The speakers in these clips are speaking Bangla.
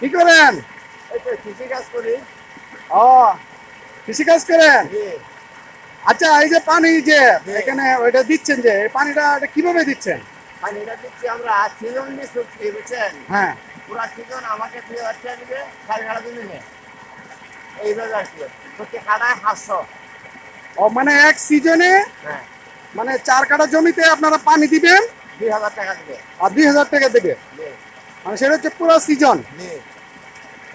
কি করেন? কৃষি কাজ করি। ও কৃষি কাজ করেন? আচ্ছা এই যে পানি যে এখানে ওইটা দিচ্ছেন যে এই পানিটা কীভাবে দিচ্ছেন? পানিটা দিচ্ছি আমরা সিজন বুঝছেন? হ্যাঁ। পুরা সিজন আমাকে দুই হাজার টাকা দিবে সাড়ে সাড়ে দিন দিনে এইভাবে আর কি। প্রতি কাটায় সাতশো। ও মানে এক সিজনে হ্যাঁ। মানে চার কাটা জমিতে আপনারা পানি দিবেন? দুই হাজার টাকা দিবে। আর দুই হাজার টাকা দেবে? মানে সেটা হচ্ছে পুরো সিজন?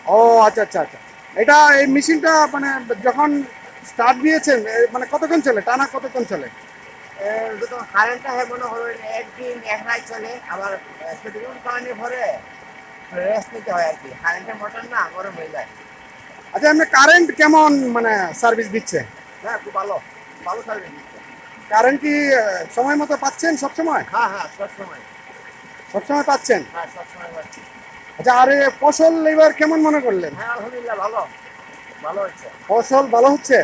ও আচ্ছা আচ্ছা আচ্ছা। এটা এই মেশিনটা মানে যখন স্টার্ট দিয়েছেন মানে কতক্ষণ চলে? টানা কতক্ষণ চলে? কারেন্টটা হয় মনে হলো একদিন এক রাত চলে আবার সেটুকুন পানি ভরে রেস্ট নিতে হয় আর কি। কারেন্টের মোটর না গরম হয়ে যায়। আচ্ছা এমনি কারেন্ট কেমন মানে সার্ভিস দিচ্ছে? হ্যাঁ খুব ভালো। ভালো সার্ভিস দিচ্ছে। কারেন্ট কি সময় মতো পাচ্ছেন সবসময়? হ্যাঁ হ্যাঁ সব সময় সবসময় পাচ্ছেন? হ্যাঁ সব সময় পাচ্ছি। আচ্ছা আর ফসল এবার কেমন মনে করলেন? হ্যাঁ আলহামদুলিল্লাহ ভালো। ভালো হচ্ছে ফসল ভালো হচ্ছে?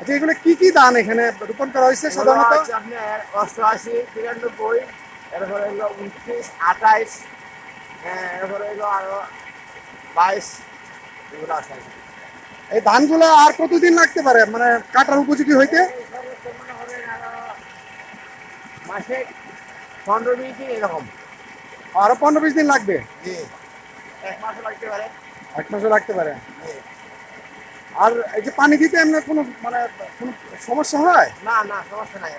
আচ্ছা এগুলো কি কি ধান এখানে রোপণ করা হয়েছে সাধারণত? আপনার অষ্টআশি তিরানব্বই এরপরে হলো উনত্রিশ আঠাইশ হ্যাঁ এরপরে হলো আরও বাইশ এগুলো আছে। এই ধানগুলো আর কতদিন লাগতে পারে? মানে কাটার উপযোগী হইতে? মাসে পনেরো দিন এরকম। আরও পনেরো বিশ দিন লাগবে। এক মাসও লাগতে পারে। আর এই যে পানি দিতে এমনি কোনো মানে কোনো সমস্যা হয়? না না সমস্যা নাই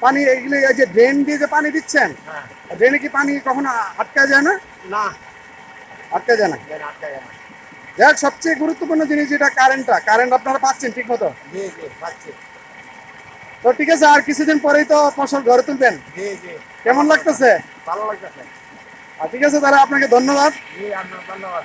পানি এগুলো এই যে ড্রেন দিয়ে যে পানি দিচ্ছেন হ্যাঁ। ড্রেনে কি পানি কখনো আটকা যায় না? না। আটকা যায় না? আটকা যায় না। যাক সবচেয়ে গুরুত্বপূর্ণ জিনিস যেটা কারেন্টটা কারেন্ট আপনারা পাচ্ছেন ঠিক মতো? জি জি পাচ্ছি। তো ঠিক আছে আর কিছুদিন পরেই তো ফসল ঘরে তুলবেন। জি জি। কেমন লাগতেছে? ভালো লাগতেছে। ঠিক আছে তাহলে আপনাকে ধন্যবাদ। ধন্যবাদ।